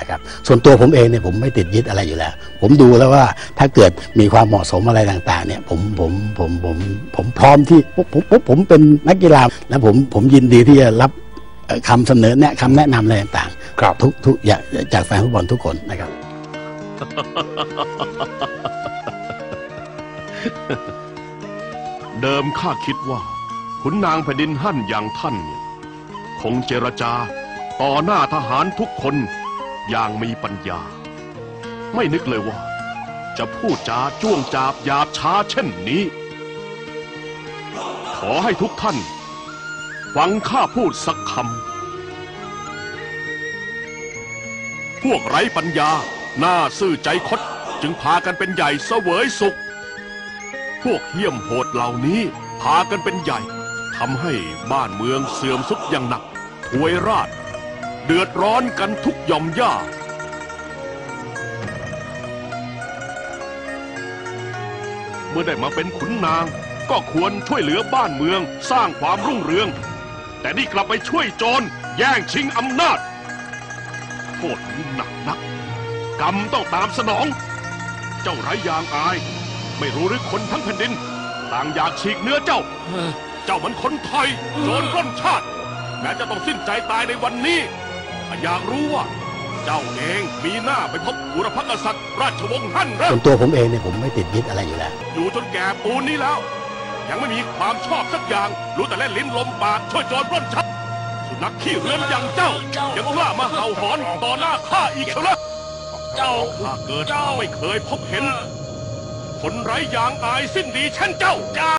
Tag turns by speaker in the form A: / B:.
A: นะครับ ส่วนตัวผมเองเนี่ยผมไม่ติดยึดอะไรอยู่แล้ว ผมดูแล้วว่าถ้าเกิดมีความเหมาะสมอะไรต่างๆ เนี่ยผมผมผมผมผมพร้อมที่ผมผมผมผมเป็นนักกีฬาและผมผมยินดีที่จะรับเอ่อคำเสนอแนะคำแนะนำอะไรต่าง
B: ครับ
A: ๆทุกทุกอย่างจากแฟนฟุตบอลทุกคนนะครับ
C: เดิมข้าคิดว่าขุนนางแผ่นดินหั่นอย่างท่านเนี่ยคงเจรจา ต่อหน้าทหารทุกคน อย่างมีปัญญา ไม่นึกเลยว่า จะพูดจาจ้วงจาบหยาบช้าเช่นนี้ ขอให้ทุกท่าน ฟังข้าพูดสักคำ พวกไร้ปัญญาหน้าซื่อใจคดจึงพากันเป็นใหญ่เสวยสุข พวกเหี้ยมโหดเหล่านี้พากันเป็นใหญ่ทำให้บ้านเมืองเสื่อมสุดอย่างหนักถวยราช เดือดร้อนกันทุกหย่อมย่าเมื่อได้มาเป็นขุนนาง ก็ควรช่วยเหลือบ้านเมืองสร้างความรุ่งเรือง แต่นี่กลับไปช่วยโจรแย่งชิงอำนาจ โทษนี้หนักนัก กรรมต้องตามสนอง เจ้าไร้ยางอาย ไม่รู้หรือคนทั้งแผ่นดิน ต่างอยากฉีกเนื้อเจ้า เจ้ามันคนไทยโจรร่นชาติแม้จะต้องสิ้นใจตายในวันนี้ ข้าอยากรู้ว่า เจ้าเองมีหน้าไปพบบุรพกษัตริย์ ราชวงศ์ฮั่นเหรอ
A: ส่วนตัวผมเองเนี่ยผมไม่ติดยึดอะไรอยู่แล้ว
C: อยู่จนแก่ปูนนี้แล้ว ยังไม่มีความชอบสักอย่าง รู้แต่เล่นลิ้นลมปากช่วยโจรปล้นชัดสุนัขขี้เรือนอย่างเจ้า ยังกล้ามาเห่าหอนต่อหน้าข้าอีกเชียวเหรอ
D: เจ้า
C: ข้าเกิดมาไม่เคยพบเห็น คนไร้ยางอายสิ้นดีเช่นเจ้า